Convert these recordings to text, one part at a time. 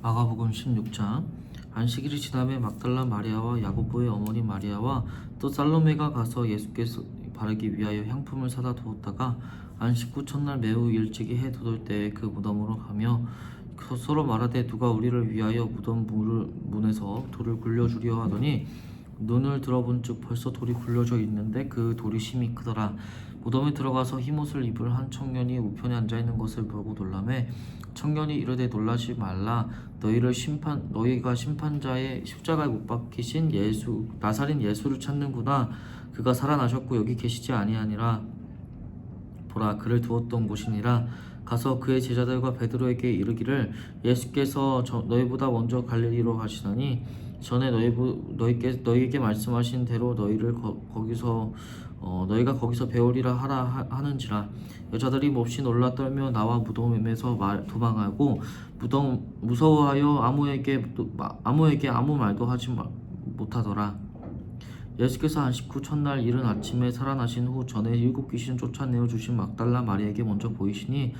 마가복음 16장. 안식일이 지남에 막달라 마리아와 야고보의 어머니 마리아와 또 살로메가 가서 예수께서 바르기 위하여 향품을 사다 두었다가 안식 후 첫날 매우 일찍이 해 돋을 때에 그 무덤으로 가며 그 서로 말하되 누가 우리를 위하여 무덤 문을, 문에서 돌을 굴려주려 하더니 눈을 들어본 즉 벌써 돌이 굴려져 있는데 그 돌이 심히 크더라. 무덤에 들어가서 흰옷을 입은 한 청년이 우편에 앉아 있는 것을 보고 놀라매 청년이 이르되 놀라지 말라. 너희를 심판 너희가 심판자의 십자가에 못 박히신 예수 나사린 예수를 찾는구나. 그가 살아나셨고 여기 계시지 아니하니라. 보라 그를 두었던 곳이니라. 가서 그의 제자들과 베드로에게 이르기를 예수께서 저, 너희보다 먼저 갈릴리로 가시더니 전에 너희 너희께 너희에게 말씀하신 대로 너희를 거, 거기서 어, 너희가 거기서 배우리라 하라 하, 하는지라 여자들이 몹시 놀라 떨며 나와 무덤에서 말, 도망하고 무덤 무서워하여 아무에게 아무에게 아무 말도 하지 마- 못하더라. 예수께서 안식 후 첫날 이른 아침에 살아나신 후 전에 일곱 귀신 쫓아내어 주신 막달라 마리아에게 먼저 보이시니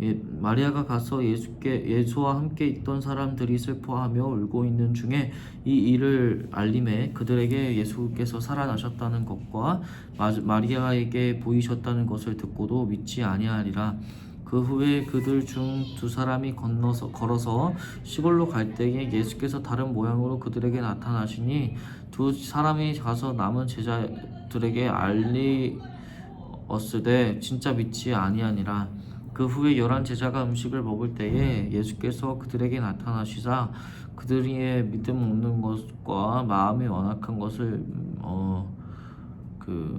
예, 마리아가 가서 예수께 예수와 함께 있던 사람들이 슬퍼하며 울고 있는 중에 이 일을 알림해 그들에게 예수께서 살아나셨다는 것과 마, 마리아에게 보이셨다는 것을 듣고도 믿지 아니하리라. 그 후에 그들 중 두 사람이 건너서 걸어서 시골로 갈 때에 예수께서 다른 모양으로 그들에게 나타나시니 두 사람이 가서 남은 제자들에게 알리었으되 진짜 믿지 아니하니라. 그 후에 열한 제자가 음식을 먹을 때에 예수께서 그들에게 나타나시자 그들의 믿음 없는 것과 마음이 완악한 것을 어 그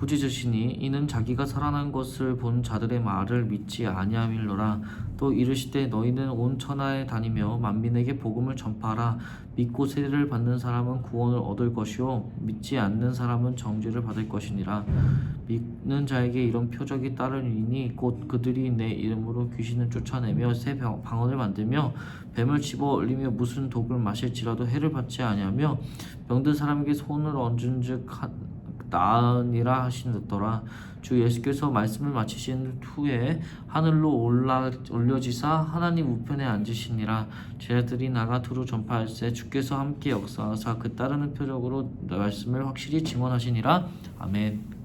꾸짖으시니 이는 자기가 살아난 것을 본 자들의 말을 믿지 아니함일러라. 또 이르시되 너희는 온 천하에 다니며 만민에게 복음을 전파하라. 믿고 세례를 받는 사람은 구원을 얻을 것이요 믿지 않는 사람은 정죄를 받을 것이니라. 믿는 자에게 이런 표적이 따르리니 곧 그들이 내 이름으로 귀신을 쫓아내며 새 병- 방언을 만들며 뱀을 집어 올리며 무슨 독을 마실지라도 해를 받지 아니하며 병든 사람에게 손을 얹은즉 하- 나으니라 하시더라. 주 예수께서 말씀을 마치신 후에 하늘로 올라 올려지사 하나님 우편에 앉으시니라. 제자들이 나가 두루 전파할세 주께서 함께 역사하사 그 따르는 표적으로 말씀을 확실히 증언하시니라. 아멘